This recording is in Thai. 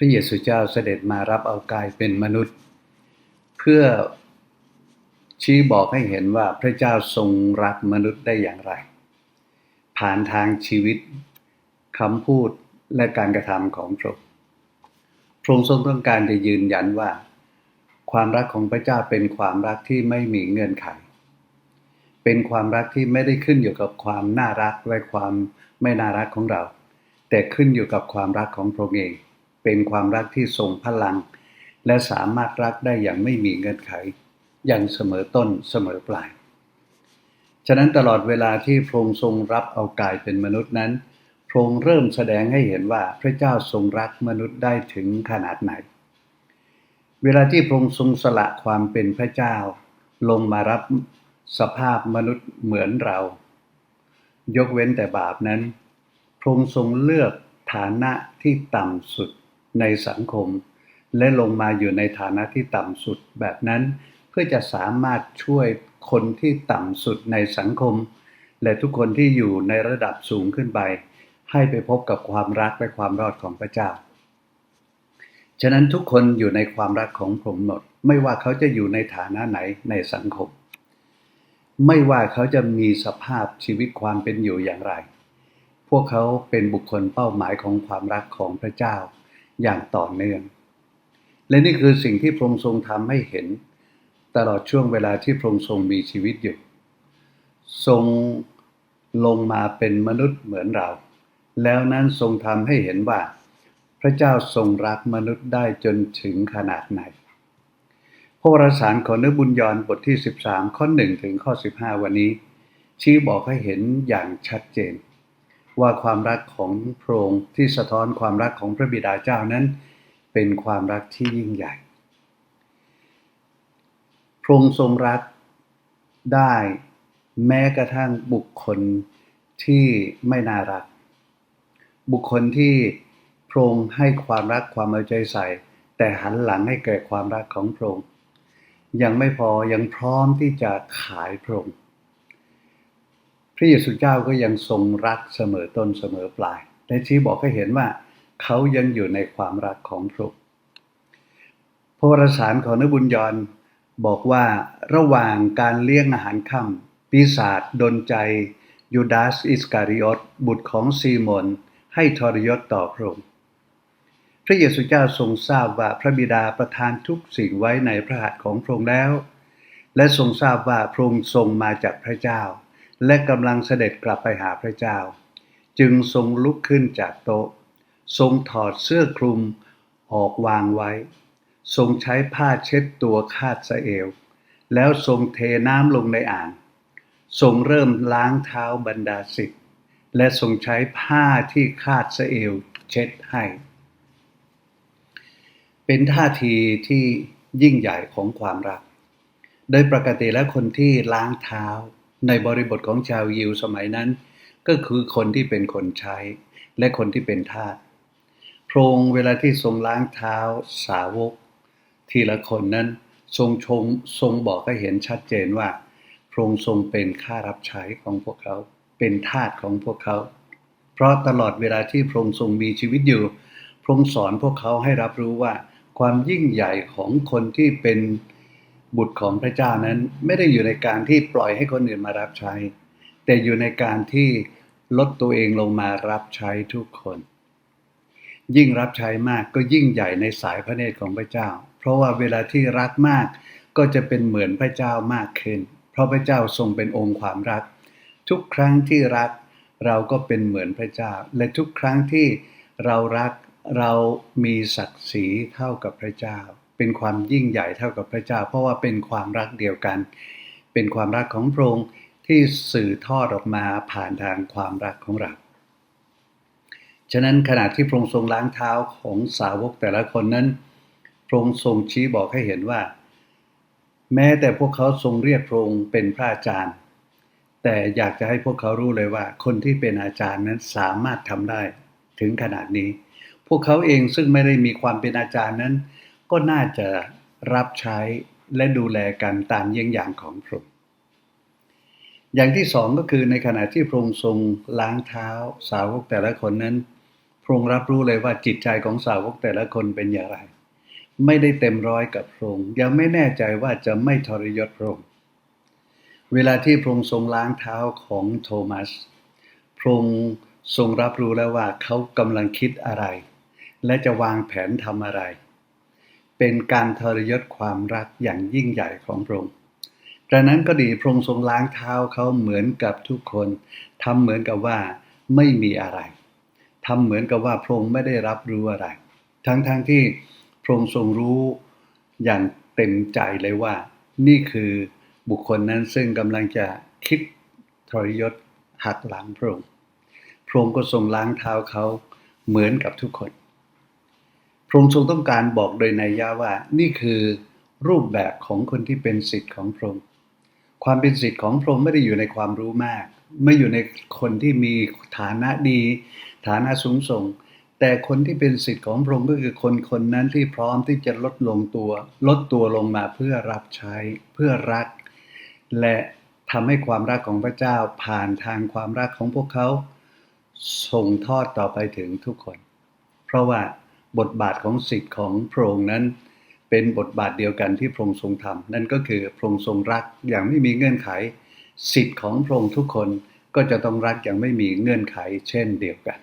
ระเยซูเจ้าเสด็จมารับเอากายเป็นมนุษย์ เพื่อชี้บอกให้เห็นว่าพระเจ้าทรงรักมนุษย์ได้อย่างไร ผ่านทางชีวิตคำพูดและการกระทำของพระองค์พระองค์ทรงต้องการจะยืนยันว่า ความรักของพระเจ้าเป็นความรักที่ไม่มีเงื่อนไข เป็นความรักที่ไม่ได้ขึ้นอยู่กับความน่ารักและความไม่น่ารักของเรา แต่ขึ้นอยู่กับความรักของพระองค์เอง เป็นความรักที่ทรงพลัง และสามารถรักได้อย่างไม่มีเงื่อนไข อย่างเสมอต้นเสมอปลาย ฉะนั้นตลอดเวลาที่พระองค์ทรงรับเอากายเป็นมนุษย์นั้นพระองค์เริ่มแสดงให้เห็นว่าพระเจ้าทรงรักมนุษย์ได้ถึงขนาดไหน เวลาที่พระองค์ทรงสละความเป็นพระเจ้า ลงมารับสภาพมนุษย์เหมือนเรา ยกเว้นแต่บาปนั้น พระองค์ทรงเลือกฐานะที่ต่ำสุด ในสังคม และลงมาอยู่ในฐานะที่ต่ำสุดแบบนั้น เพื่อจะสามารถช่วยคนที่ต่ำสุดในสังคม และทุกคนที่อยู่ในระดับสูงขึ้นไป ให้ไปพบกับความรักและความรอดของพระเจ้า ฉะนั้นทุกคนอยู่ในความรักของผมหมด ไม่ว่าเขาจะอยู่ในฐานะไหนในสังคม ไม่ว่าเขาจะมีสภาพชีวิตความเป็นอยู่อย่างไรพวกเขาเป็นบุคคลเป้าหมายของความรักของพระเจ้า อย่างต่อเนื่อง และนี่คือสิ่งที่พระองค์ทรงทำให้เห็น ตลอดช่วงเวลาที่พระองค์ทรงมีชีวิตอยู่ ทรงลงมาเป็นมนุษย์เหมือนเรา แล้วนั้นทรงทำให้เห็นว่า พระเจ้าทรงรักมนุษย์ได้จนถึงขนาดไหนพระวรสารของเนื้อบุญยอนบทที่ 13 ข้อ 1 ถึงข้อ 15 วันนี้ ชี้บอกให้เห็นอย่างชัดเจน ว่าความรักของพระองค์ที่สะท้อนความรักของพระบิดาเจ้านั้น เป็นความรักที่ยิ่งใหญ่พระองค์ทรงรักได้แม้กระทั่งบุคคลที่ไม่น่ารัก บุคคลที่พระองค์ให้ความรักความเอาใจใส่ แต่หันหลังให้เกิดความรักของพระองค์ยังไม่พอยังพร้อมที่จะขายพระองค์ ระเยซูเจ้าก็ยังทรงรักเสมอต้นเสมอปลาย และชี้บอกให้เห็นว่าเขายังอยู่ในความรักของพระองค์พระวรสารของนบุญยอนบอกว่าระหว่างการเลี้ยงอาหารค่ำปีศาจดนใจยูดาสอิสการิออตบุตรของซีโมนให้ทรยศต่อพระองค์พระเยซูเจ้าทรงทราบว่าพระบิดาประทานทุกสิ่งไว้ในพระหัตถ์ของพระองค์แล้ว และทรงทราบว่าพระองค์ทรงมาจากพระเจ้า และกำลังเสด็จกลับไปหาพระเจ้า จึงทรงลุกขึ้นจากโต๊ะ ทรงถอดเสื้อคลุมออกวางไว้ ทรงใช้ผ้าเช็ดตัวคาดสะเอว แล้วทรงเทน้ำลงในอ่าง ทรงเริ่มล้างเท้าบรรดาศิษย์และทรงใช้ผ้าที่คาดสะเอวเช็ดให้ เป็นท่าทีที่ยิ่งใหญ่ของความรัก โดยปกติแล้วคนที่ล้างเท้า ในบริบทของชาวยิวสมัยนั้น ก็คือคนที่เป็นคนใช้ และคนที่เป็นทาสพระองค์เวลาที่ทรงล้างเท้าสาวก ทีละคนนั้นทรงชงทรงบอกให้เห็นชัดเจนว่าพระองค์ทรงเป็นข้ารับใช้ของพวกเขา เป็นทาสของพวกเขา เพราะตลอดเวลาที่พระองค์ทรงมีชีวิตอยู่พระองค์สอนพวกเขาให้รับรู้ว่า ความยิ่งใหญ่ของคนที่เป็น บุตรของพระเจ้านั้นไม่ได้อยู่ในการที่ปล่อยให้คนอื่นมารับใช้ แต่อยู่ในการที่ลดตัวเองลงมารับใช้ทุกคน ยิ่งรับใช้มากก็ยิ่งใหญ่ในสายพระเนตรของพระเจ้า เพราะว่าเวลาที่รักมากก็จะเป็นเหมือนพระเจ้ามากขึ้น เพราะพระเจ้าทรงเป็นองค์ความรัก ทุกครั้งที่รักเราก็เป็นเหมือนพระเจ้า และทุกครั้งที่เรารักเรามีศักดิ์ศรีเท่ากับพระเจ้า เป็นความยิ่งใหญ่เท่ากับพระเจ้า เพราะว่าเป็นความรักเดียวกัน เป็นความรักของพระองค์ที่สื่อทอดออกมาผ่านทางความรักของเรา ฉะนั้นขณะที่พระองค์ทรงล้างเท้าของสาวกแต่ละคนนั้น พระองค์ทรงชี้บอกให้เห็นว่า แม้แต่พวกเขาทรงเรียกพระองค์เป็นพระอาจารย์ แต่อยากจะให้พวกเขารู้เลยว่า คนที่เป็นอาจารย์นั้นสามารถทำได้ถึงขนาดนี้ พวกเขาเองซึ่งไม่ได้มีความเป็นอาจารย์นั้น ก็น่าจะรับใช้และดูแลกันตามเยี่ยงอย่างของพระองค์อย่างที่สองก็คือในขณะที่พระองค์ทรงล้างเท้าสาวกแต่ละคนนั้น พระองค์รับรู้เลยว่าจิตใจของสาวกแต่ละคนเป็นอย่างไร ไม่ได้เต็มร้อยกับพระองค์ยังไม่แน่ใจว่าจะไม่ทรยศพระองค์เวลาที่พระองค์ทรงล้างเท้าของโทมัสพระองค์ทรงรับรู้แล้วว่าเขากำลังคิดอะไร และจะวางแผนทำอะไร เป็นการทรยศความรักอย่างยิ่งใหญ่ของพระองค์ดังนั้นก็ดีพระองค์ทรงล้างเท้าเขาเหมือนกับทุกคนทำเหมือนกับว่าไม่มีอะไรทำเหมือนกับว่าพระองค์ไม่ได้รับรู้อะไร ทั้งๆทที่พระองค์ทรงรู้อย่างเต็มใจเลยว่า นี่คือบุคคลนั้นซึ่งกำลังจะคิดทรยศหักหลังพระองค์ พระองค์ก็ทรงล้างเท้าเขาเหมือนกับทุกคน พระองค์ทรงต้องการบอกโดยนัยยะว่า นี่คือรูปแบบของคนที่เป็นสิทธิ์ของพระองค์ความเป็นสิทธิ์ของพระองค์ไม่ได้อยู่ในความรู้มาก ไม่อยู่ในคนที่มีฐานะดี ฐานะสูงส่ง แต่คนที่เป็นสิทธิ์ของพระองค์ก็คือคนคนนั้นที่พร้อมที่จะลดลงตัว ลดตัวลงมาเพื่อรับใช้เพื่อรัก และทำให้ความรักของพระเจ้าผ่านทางความรักของพวกเขา ส่งทอดต่อไปถึงทุกคน เพราะว่า บทบาทของสิทธิ์ของพระองค์นั้น เป็นบทบาทเดียวกันที่พระองค์ทรงทำนั่นก็คือพระองค์ทรงรักอย่างไม่มีเงื่อนไข สิทธิ์ของพระองค์ทุกคนก็จะต้องรักอย่างไม่มีเงื่อนไข เช่นเดียวกัน